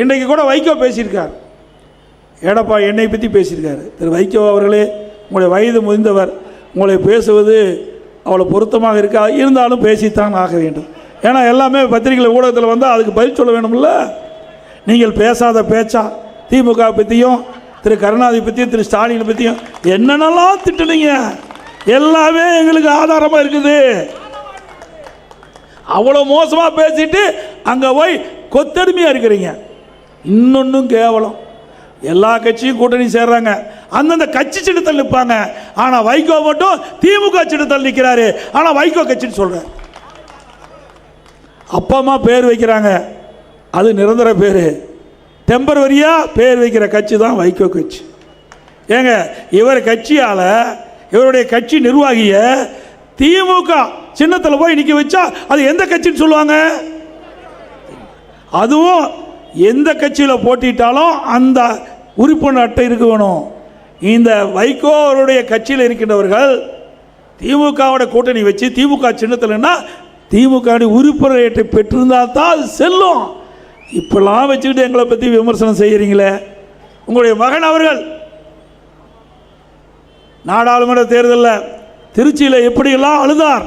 இன்றைக்கு கூட வைகோ பேசியிருக்கார். எடப்பா என்னை பற்றி பேசியிருக்காரு. திரு வைகோ அவர்களே உங்களுடைய வயது முடிந்தவர் உங்களை பேசுவது அவ்வளோ பொருத்தமாக இருக்கா? இருந்தாலும் பேசித்தான் ஆக வேண்டும். ஏன்னா எல்லாமே பத்திரிகையில் ஊடகத்தில் வந்தால் அதுக்கு பதில் சொல்ல வேணும்ல? நீங்கள் பேசாத பேச்சா? திமுக பற்றியும் திரு கருணாநிதி பற்றியும் திரு ஸ்டாலினை பற்றியும் என்னென்னலாம் திட்டுனீங்க? எல்லாமே எங்களுக்கு ஆதாரமாக இருக்குது. அவ்வளோ மோசமாக பேசிட்டு அங்கே போய் கொத்தடிமையாக இருக்கிறீங்க. இன்னொன்றும் கேவலம். எல்லா கட்சியும் கூட்டணி சேர்றாங்க. அந்தந்த கட்சி சின்னத்தில் நிற்பாங்க ஆனால் வைகோ மட்டும் திமுக சின்னத்தில் நிற்கிறாரு ஆனால் வைகோ கட்சின்னு சொல்கிறார் அப்பா அம்மா பேர் வைக்கிறாங்க. அது நிரந்தர பேர். டெம்பரவரியாக பேர் வைக்கிற கட்சி தான் வைகோ கட்சி. ஏங்க இவர் கட்சியால் இவருடைய கட்சி நிர்வாகிய திமுக சின்னத்தில் போய் நிற்க வச்சா அது எந்த கட்சின்னு சொல்லுவாங்க? அதுவும் எந்த கட்சியில் போட்டிட்டாலும் அந்த உறுப்பினர் அட்டை இருக்க வேணும். இந்த வைகோ அவருடைய கட்சியில் இருக்கின்றவர்கள் திமுகவோட கூட்டணி வச்சு திமுக சின்னத்தில்னா திமுக உறுப்பினர் அட்டை பெற்றிருந்தால் தான் அது செல்லும். இப்பெல்லாம் வச்சுக்கிட்டு எங்களை பற்றி விமர்சனம் செய்கிறீங்களே உங்களுடைய மகன் அவர்கள். நாடாளுமன்ற தேர்தலில் திருச்சியில் எப்படியெல்லாம் அழுதார்?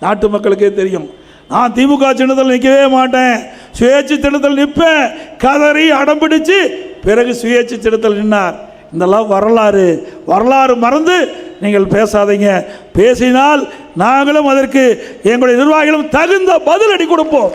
நாட்டு மக்களுக்கே தெரியும். நான் திமுக சின்னத்தில் நிற்கவே மாட்டேன். சுயேட்சை சின்னத்தில் நிற்பேன் கதறி அடம் பிடிச்சு பிறகு சுயேட்சை சின்னத்தில் நின்னார். இதெல்லாம் வரலாறு. வரலாறு மறந்து நீங்கள் பேசாதீங்க. பேசினால் நாங்களும் அதற்கு எங்களுடைய நிர்வாகிகளும் தகுந்த பதிலடி கொடுப்போம்.